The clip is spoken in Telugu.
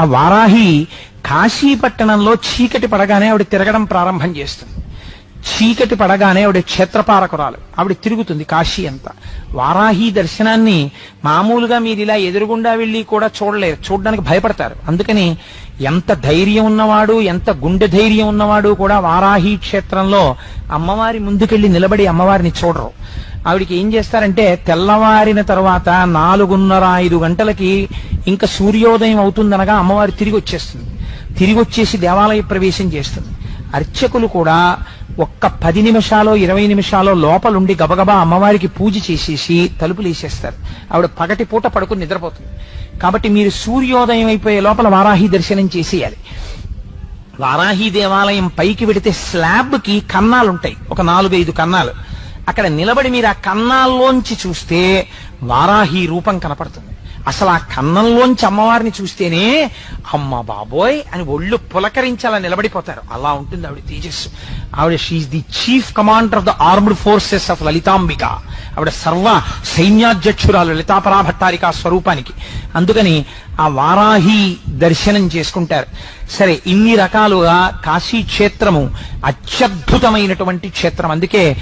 ఆ వారాహి కాశీపట్టణంలో చీకటి పడగానే ఆవిడ తిరగడం ప్రారంభం చేస్తుంది. చీకటి పడగానే ఆవిడ క్షేత్రపారకురాలు ఆవిడ తిరుగుతుంది కాశీ అంతా. వారాహి దర్శనాన్ని మామూలుగా మీరు ఇలా ఎదురుగుండా వెళ్ళి కూడా చూడలేరు. చూడడానికి భయపడతారు. అందుకని ఎంత ధైర్యం ఉన్నవాడు ఎంత గుండె ధైర్యం ఉన్నవాడు కూడా వారాహి క్షేత్రంలో అమ్మవారి ముందుకెళ్ళి నిలబడి అమ్మవారిని చూడరు. ఆవిడికి ఏం చేస్తారంటే తెల్లవారిన తర్వాత నాలుగున్నర ఐదు గంటలకి ఇంకా సూర్యోదయం అవుతుందనగా అమ్మవారి తిరిగి వచ్చేస్తుంది. తిరిగి వచ్చేసి దేవాలయ ప్రవేశం చేస్తుంది. అర్చకులు కూడా ఒక్క పది నిమిషాలు ఇరవై నిమిషాలు లోపలుండి గబగబా అమ్మవారికి పూజ చేసేసి తలుపులు వేసేస్తారు. ఆవిడ పగటి పూట పడుకుని నిద్రపోతుంది. కాబట్టి మీరు సూర్యోదయం అయిపోయే లోపల వారాహి దర్శనం చేసేయాలి. వారాహి దేవాలయం పైకి వెడితే స్లాబ్కి కన్నాలుంటాయి. ఒక నాలుగైదు కన్నాలు. అక్కడ నిలబడి మీరు ఆ కన్నాల్లోంచి చూస్తే వారాహి రూపం కనపడుతుంది. అసలు ఆ కన్నంలోంచి అమ్మవారిని చూస్తేనే అమ్మ బాబోయ్ అని ఒళ్ళు పులకరించి అలా నిలబడిపోతారు. అలా ఉంటుంది ఆవిడ తేజస్సు. ఆవిడ she the chief commander of the armed forces of Lalitambika. ఆవిడ సర్వ సైన్యాధ్యక్షురాలు లలితాపరాభట్టారిక స్వరూపానికి. అందుకని ఆ వారాహి దర్శనం చేసుకుంటారు. సరే ఇన్ని రకాలుగా కాశీ క్షేత్రము అత్యద్భుతమైనటువంటి క్షేత్రం. అందుకే